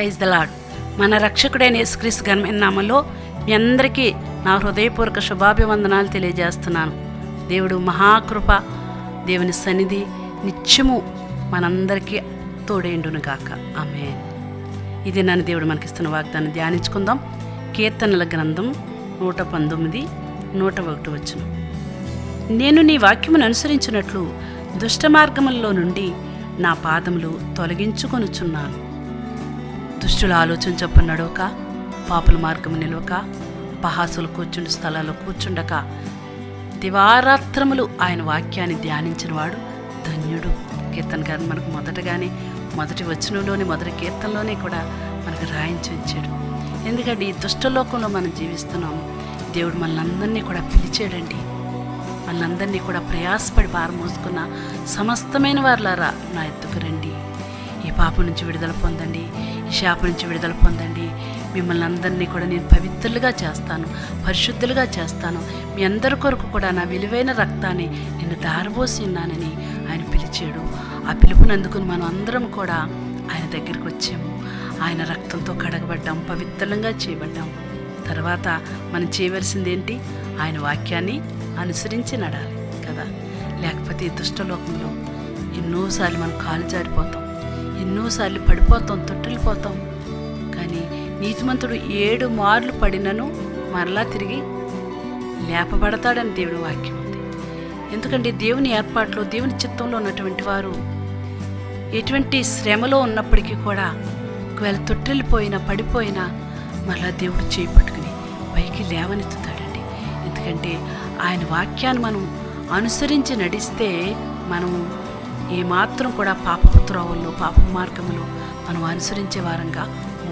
Praise the lord మన రక్షకుడైన యేసుక్రీస్ ఘనమైన మీ అందరికీ నా హృదయపూర్వక శుభాభివందనాలు తెలియజేస్తున్నాను. దేవుడు మహాకృప దేవుని సన్నిధి నిత్యము మనందరికీ తోడేండునుగాక ఆమె ఇది నన్ను దేవుడు మనకిస్తున్న వాగ్దాన్ని ధ్యానించుకుందాం. కీర్తనల గ్రంథం నూట పంతొమ్మిది నూట ఒకటి వచ్చును నేను నీ వాక్యమును అనుసరించినట్లు దుష్ట మార్గముల్లో నుండి నా పాదములు తొలగించుకొనుచున్నాను. దుష్టుల ఆలోచన చొప్పున నడవక పాపుల మార్గం నిలవక పహాసులు కూర్చుండు స్థలాల్లో కూర్చుండక దివారాత్రములు ఆయన వాక్యాన్ని ధ్యానించినవాడు ధన్యుడు. కీర్తన గారు మనకు మొదటగానే మొదటి వచనంలోని మొదటి కీర్తనలోనే కూడా మనకు రాయించి ఉంచాడు ఎందుకంటే ఈ దుష్టలోకంలో మనం జీవిస్తున్నాం. దేవుడు మనల్ని కూడా పిలిచాడండి. మనందరినీ కూడా ప్రయాసపడి భారం మోసుకున్న సమస్తమైన వారులారా నా ఎత్తుకు రండి. శాపం నుంచి విడుదల పొందండి. ఈ శాపం నుంచి విడుదల పొందండి. మిమ్మల్ని అందరినీ కూడా నేను పవిత్రులుగా చేస్తాను పరిశుద్ధులుగా చేస్తాను. మీ అందరి కొరకు కూడా నా విలువైన రక్తాన్ని నిన్ను దారబోసి ఉన్నానని ఆయన పిలిచాడు. ఆ పిలుపుని అందుకుని మనం అందరం కూడా ఆయన దగ్గరికి వచ్చాము. ఆయన రక్తంతో కడగబడ్డాం పవిత్రంగా చేయబడ్డాం. తర్వాత మనం చేయవలసింది ఏంటి? ఆయన వాక్యాన్ని అనుసరించి నడాలి కదా. లేకపోతే దుష్టలోకంలో ఎన్నోసార్లు మనం కాలు జారిపోతాం. ఎన్నోసార్లు పడిపోతాం తొట్టిల్లిపోతాం కానీ నీతిమంతుడు ఏడు మార్లు పడినను మరలా తిరిగి లేపబడతాడని దేవుని వాక్యం ఉంది. ఎందుకంటే దేవుని ఏర్పాట్లో దేవుని చిత్తంలో ఉన్నటువంటి వారు ఎటువంటి శ్రమలో ఉన్నప్పటికీ కూడా ఒకవేళ తొట్టిల్లిపోయినా పడిపోయినా మరలా దేవుడు చేయి పట్టుకుని పైకి లేవనెత్తుతాడండి. ఎందుకంటే ఆయన వాక్యాన్ని మనం అనుసరించి నడిస్తే మనం ఏమాత్రం కూడా పాపపు త్రోవల్లో పాప మార్గములో మనం అనుసరించే వారంగా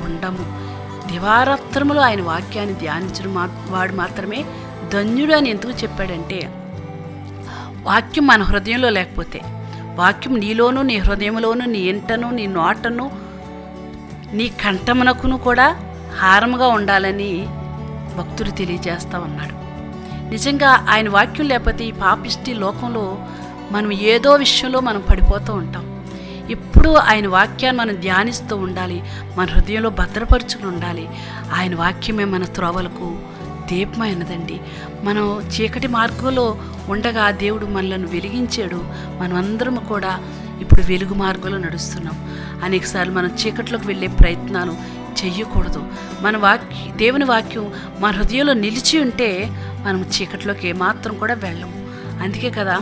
ఉండము. దివారాత్రములు ఆయన వాక్యాన్ని ధ్యానించడం మా వాడు మాత్రమే ధన్యుడు అని ఎందుకు చెప్పాడంటే వాక్యం మన హృదయంలో లేకపోతే వాక్యం నీలోను నీ హృదయంలోను నీ ఇంటను నీ నోటను నీ కంఠమునకును కూడా హారముగా ఉండాలని భక్తుడు తెలియజేస్తా ఉన్నాడు. నిజంగా ఆయన వాక్యం లేకపోతే ఈ పాపిష్టి లోకంలో మనం ఏదో విషయంలో మనం పడిపోతూ ఉంటాం. ఎప్పుడూ ఆయన వాక్యాన్ని మనం ధ్యానిస్తూ ఉండాలి. మన హృదయంలో భద్రపరుచుకుని ఉండాలి. ఆయన వాక్యమే మన త్రోవలకు దీపమైనదండి. మనం చీకటి మార్గంలో ఉండగా దేవుడు మనలను వెలిగించాడు. మనం అందరం కూడా ఇప్పుడు వెలుగు మార్గంలో నడుస్తున్నాం. అనేకసార్లు మనం చీకట్లోకి వెళ్ళే ప్రయత్నాలు చెయ్యకూడదు. మన వాక్య దేవుని వాక్యం మన హృదయంలో నిలిచి ఉంటే మనం చీకట్లోకి ఏమాత్రం కూడా వెళ్ళము. అందుకే కదా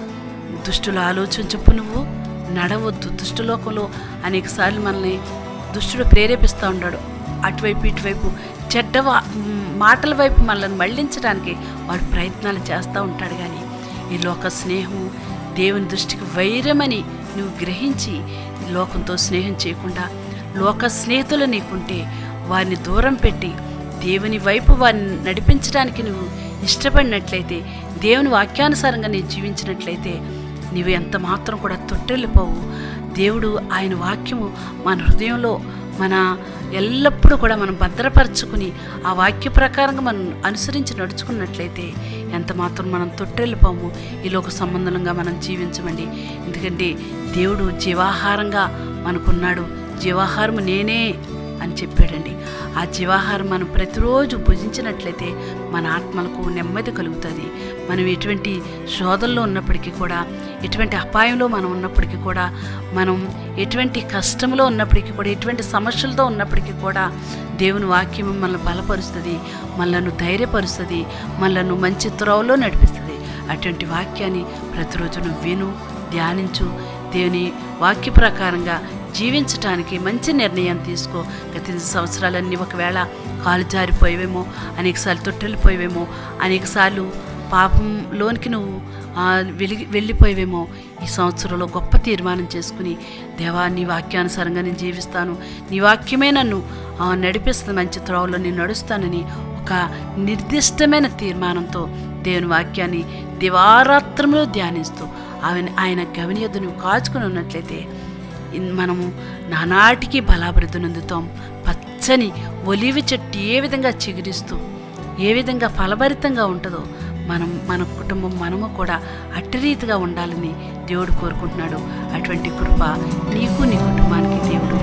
దుష్టుల ఆలోచన చెప్పు నువ్వు. నడవద్దు దుష్టలోకంలో. అనేకసార్లు మనల్ని దుష్టుడు ప్రేరేపిస్తూ ఉన్నాడు అటువైపు ఇటువైపు చెడ్డ మాటల వైపు మనల్ని మళ్ళించడానికి వాడు ప్రయత్నాలు చేస్తూ ఉంటాడు కానీ ఈ లోక స్నేహం దేవుని దృష్టికి వైరమని నువ్వు గ్రహించి లోకంతో స్నేహం చేయకుండా లోక స్నేహితులు నీకుంటే వారిని దూరం పెట్టి దేవుని వైపు వారిని నడిపించడానికి నువ్వు ఇష్టపడినట్లయితే దేవుని వాక్యానుసారంగా నేను జీవించినట్లయితే నీవు ఎంత మాత్రం కూడా తొట్టెళ్ళిపోవు. దేవుడు ఆయన వాక్యము మన హృదయంలో మన ఎల్లప్పుడూ కూడా మనం భద్రపరచుకుని ఆ వాక్య ప్రకారంగా మనం అనుసరించి నడుచుకున్నట్లయితే ఎంత మాత్రం మనం తొట్టెళ్ళిపోము. ఈ లోక సంబంధంగా మనం జీవించమండి. ఎందుకంటే దేవుడు జీవాహారంగా మనకున్నాడు. జీవాహారము నేనే అని చెప్పాడండి. ఆ జీవాహారం మనం ప్రతిరోజు భుజించినట్లయితే మన ఆత్మలకు నెమ్మది కలుగుతుంది. మనం ఎటువంటి శోధనలో ఉన్నప్పటికీ కూడా ఎటువంటి అపాయంలో మనం ఉన్నప్పటికీ కూడా మనం ఎటువంటి కష్టంలో ఉన్నప్పటికీ కూడా ఎటువంటి సమస్యలతో ఉన్నప్పటికీ కూడా దేవుని వాక్యం మనల్ని బలపరుస్తుంది మనల్ని ధైర్యపరుస్తుంది మనల్ని మంచి త్రోవలో నడిపిస్తుంది. అటువంటి వాక్యాన్ని ప్రతిరోజు నువ్వు విను ధ్యానించు. దేవుని వాక్య ప్రకారంగా జీవించటానికి మంచి నిర్ణయం తీసుకో. గత సంవత్సరాలన్నీ ఒకవేళ కాలు జారిపోయేవేమో అనేకసార్లు తొట్టెళ్ళిపోయేవేమో అనేకసార్లు పాపంలోనికి నువ్వు వెలిగి వెళ్ళిపోయేవేమో ఈ సంవత్సరంలో గొప్ప తీర్మానం చేసుకుని దేవా నీ వాక్యానుసారంగా నేను జీవిస్తాను. నీ వాక్యమే నన్ను నడిపిస్తుంది మంచి త్రోవలో. నేను నడుస్తానని ఒక నిర్దిష్టమైన తీర్మానంతో దేవుని వాక్యాన్ని దివారాత్రంలో ధ్యానిస్తూ ఆమె ఆయన గమనియద్దు నువ్వు కాచుకుని ఉన్నట్లయితే మనము నానాటికి బలాభివృద్ధి నొందుతాం పచ్చని ఒలివి చెట్టు ఏ విధంగా చిగురిస్తూ ఏ విధంగా ఫలభరితంగా ఉంటుందో మనం మన కుటుంబం మనము కూడా అట్టి రీతిగా ఉండాలని దేవుడు కోరుకుంటున్నాడు. అటువంటి కృప నీకు నీ కుటుంబానికి దేవుడు